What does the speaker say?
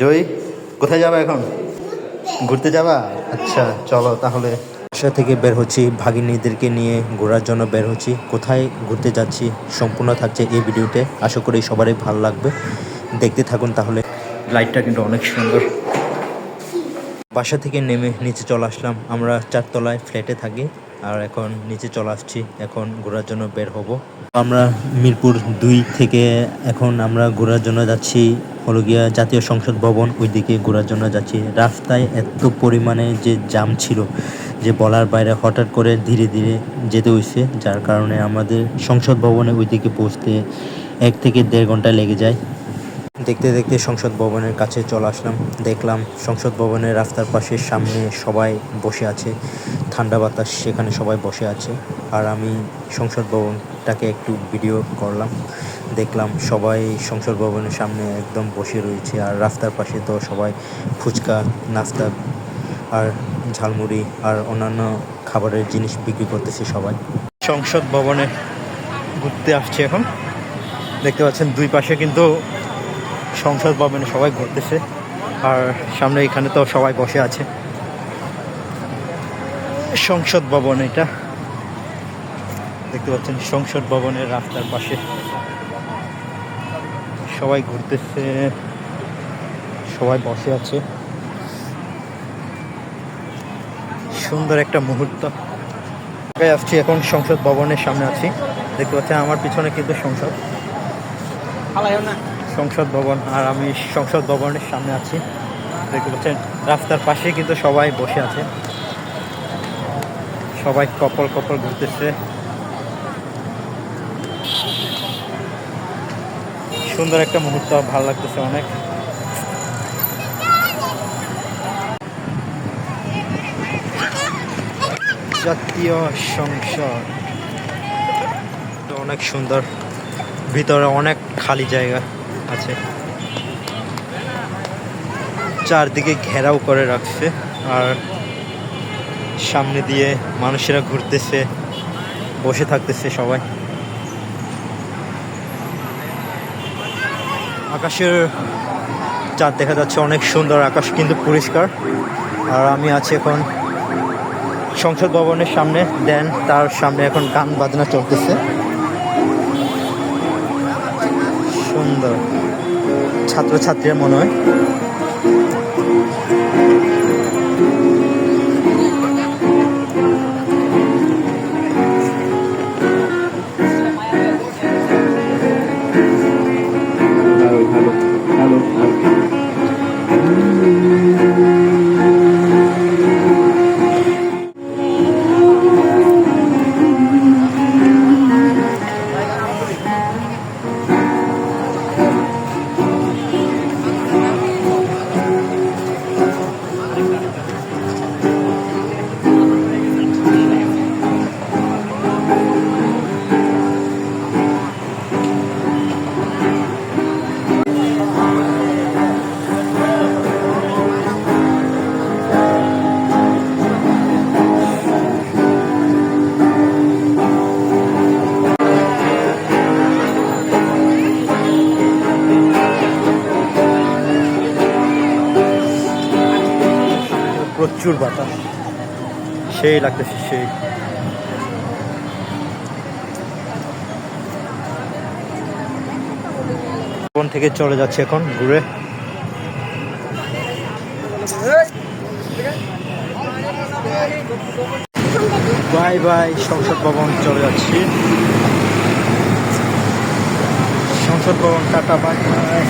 জয় কোথায় যাবে এখন? ঘুরতে। যাবা? আচ্ছা চলো তাহলে। বাসা থেকে বের হচ্ছি ভাগিনীদেরকে নিয়ে ঘোরার জন্য বের হচ্ছি। কোথায় ঘুরতে যাচ্ছি সম্পূর্ণ থাকছে এই ভিডিওতে। আশা করি সবারই ভালো লাগবে। দেখতে থাকুন তাহলে। লাইটটা কিন্তু অনেক সুন্দর। বাসা থেকে নেমে নিচে চলে আসলাম। আমরা চারতলায় ফ্ল্যাটে থাকি আর এখন নিচে চলে আসছি। এখন ঘোরার জন্য বের হব। আমরা মিরপুর দুই থেকে এখন আমরা ঘোরার জন্য যাচ্ছি হলো গিয়া জাতীয় সংসদ ভবন, ওইদিকে ঘোরার জন্য যাচ্ছি। রাস্তায় এত পরিমাণে যে জাম ছিল যে বলার বাইরে হঠাৎ করে ধীরে ধীরে যেতে হয়েছে যার কারণে আমাদের সংসদ ভবনে ওইদিকে পৌঁছতে এক থেকে দেড় ঘণ্টা লেগে যায়। দেখতে দেখতে সংসদ ভবনের কাছে চলে আসলাম। দেখলাম সংসদ ভবনের রাস্তার পাশে সামনে সবাই বসে আছে। ঠান্ডা বাতাস, সেখানে সবাই বসে আছে। আর আমি সংসদ ভবনটাকে একটু ভিডিও করলাম। দেখলাম সবাই সংসদ ভবনের সামনে একদম বসে রয়েছে। আর রাস্তার পাশে তো সবাই ফুচকা, নাস্তা আর ঝালমুড়ি আর অন্যান্য খাবারের জিনিস বিক্রি করতেছে সবাই। সংসদ ভবনে ঘুরতে আসছে এখন। দেখতে পাচ্ছেন দুই পাশে কিন্তু সংসদ ভবনে সবাই ঘুরতেছে। আর সামনে এখানে তো সবাই বসে আছে। সংসদ ভবন এটা। দেখতে পাচ্ছেন, সংসদ ভবনের রাস্তার পাশে সবাই ঘুরতেছে। সবাই বসে আছে। সুন্দর একটা মুহূর্ত। আসছি এখন সংসদ ভবনের সামনে আছি। দেখতে পাচ্ছেন, আমার পিছনে কিন্তু সংসদ। সংসদ ভবন আর আমি সংসদ ভবনের সামনে আছি। দেখতে পাচ্ছেন, রাস্তার পাশে কিন্তু সবাই বসে আছে। সবাই কপল কপল ঘুরতেছে। সুন্দর একটা মুহূর্ত, ভালো লাগতেছে অনেক। জাতীয় সংসদ। অনেক সুন্দর, ভিতরে অনেক খালি জায়গা। আছে। চারদিকে ঘেরাও করে রাখছে আর সামনে দিয়ে মানুষেরা ঘুরতেছে, বসে থাকতেছে সবাই। আকাশের চাঁদ দেখা যাচ্ছে অনেক সুন্দর, আকাশ কিন্তু পরিষ্কার। আর আমি আছি এখন সংসদ ভবনের সামনে, দেন তার সামনে এখন গান বাজনা চলতেছে। সুন্দর ছাত্রছাত্রীরা মনে হয়। প্রচুর বাতাস। সেই লাগতেছে, সেই। কোন থেকে চলে যাচ্ছে এখন? ঘুরে। বাই বাই, সংসদ ভবন চলে যাচ্ছি। সংসদ ভবন টাটা, বাই বাই।